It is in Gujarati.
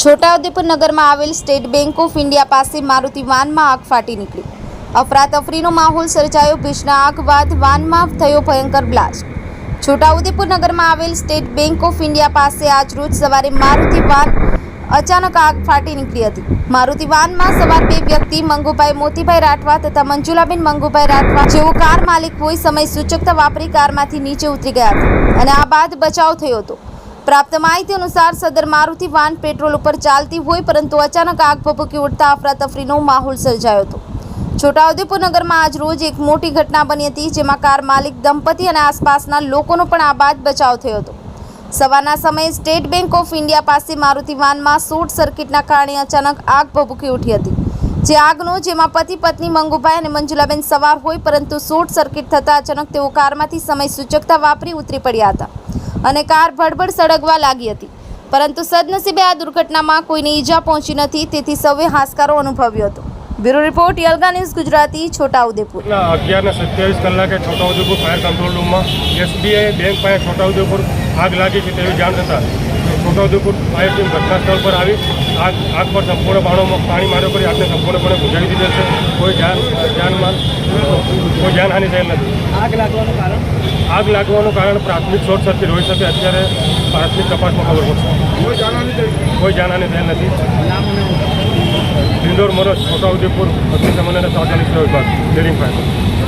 છોટાઉદેપુર નગરમાં આવેલ સ્ટેટ બેંક ઓફ ઇન્ડિયા પાસે મારુતિ વાનમાં આગ ફાટી નીકળી. અફરાતફરીનો માહોલ સર્જાયો, ભીષણ આગ બાદ વાનમાં થયો ભયંકર બ્લાસ્ટ. છોટાઉદેપુર નગરમાં આવેલ સ્ટેટ બેંક ઓફ ઇન્ડિયા પાસે આજ રોજ સવારે મારુતિ વાન અચાનક આગ ફાટી નીકળી હતી. મારુતિ વાનમાં સવાર બે વ્યક્તિ, મંગુભાઈ મોતીભાઈ રાઠવા તથા મંજુલાબેન મંગુભાઈ રાઠવા જેઓ કાર માલિક હોય સમય સૂચકતા વાપરી કારમાંથી નીચે ઉતરી ગયા હતા અને આ બાદ બચાવ થયો હતો. પ્રાપ્ત માહિતી અનુસાર સદર મારુતિ વાન પેટ્રોલ ઉપર ચાલતી હોય પરંતુ અચાનક આગ ભભૂકી ઉઠતા અફરાતફરીનો માહોલ સર્જાયો હતો. છોટાઉદેપુર નગરમાં આજ રોજ એક મોટી ઘટના બની હતી જેમાં કાર માલિક, દંપતી અને આસપાસના લોકોનો પણ આ બાદ બચાવ થયો હતો. સવારના સમયે સ્ટેટ બેંક ઓફ ઇન્ડિયા પાસે મારુતિ વાનમાં શોર્ટ સર્કિટના કારણે અચાનક આગ ભભૂકી ઉઠી હતી. જે આગનો જેમાં પતિ, પત્ની મંગુભાઈ અને મંજુલાબેન સવાર હોય પરંતુ શોર્ટ સર્કિટ થતાં અચાનક તેઓ કારમાંથી સમય સૂચકતા વાપરી ઉતરી પડ્યા હતા. અને કાર ભડભડ સળગવા લાગી હતી. પરંતુ સદનસીબે આ દુર્ઘટનામાં કોઈને ઈજા પહોંચી નથી તેથી સૌએ હાશકારો અનુભવ્યો હતો. બ્યુરો રિપોર્ટ યલગા ન્યૂઝ ગુજરાતી છોટાઉદેપુર. અગિયાર ને સત્યાવીસ કલાકે છોટાઉદેપુર ફાયર કંટ્રોલ રૂમમાં એસબીઆઈ બેંક પાસે છોટાઉદેપુર આગ લાગી છે તેવી જાણ થતાં છોટાઉદેપુર ફાયર ટીમ ઘટનાસ્થળ પર આવી આગ આગ પર સંપૂર્ણ પાણીમાં પાણી માર્યો કરી આગને સંપૂર્ણપણે બુજાવી દીધેલ છે. કોઈ જાન જાનમાલ કોઈ જાનહાનિ થયેલ નથી. આગ લાગવાનું કારણ? આગ લાગવાનું કારણ પ્રાથમિક શોર્ટ સર્કિટ હોઈ શકે અત્યારે પ્રાથમિક તપાસમાં ખબર પડશે. કોઈ જાણવાની થઈ કોઈ જાનહાનિ થયેલ નથી. ઇન્દોર મરોજ છોટાઉદેપુર અગ્નિશમન અને સાવધાની સેવા વિભાગ ડેરિંગ ફાયર.